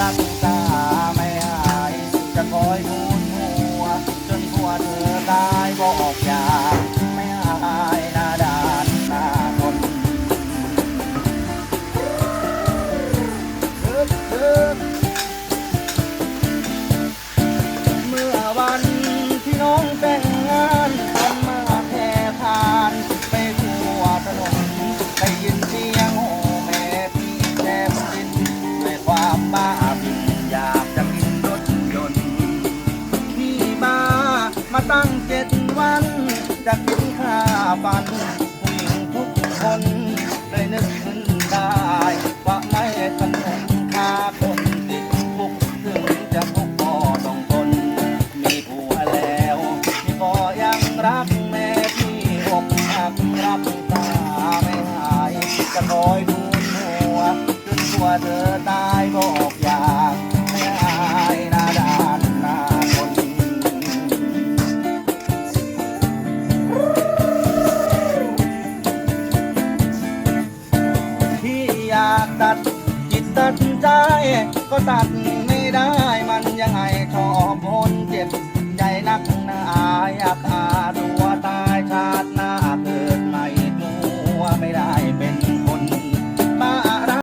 รักตา มาตั้งเจ็ดวัน จะกินข้าฟัน ผู้หญิงทุกคนเลยนึกขึ้นได้ ว่าไม่สนุกค่าคนติดคุกถึงจะทุกข์ก็ต้องทนมีผัวแล้วพี่ก็ยังรักแม่พี่อกหักรับตาไม่หาย จะคอยดูหัวจนกลัวเธอตาย อยากตัด จิตตัดใจ ก็ตัดไม่ได้มันยังไงชอบคนเจ็บ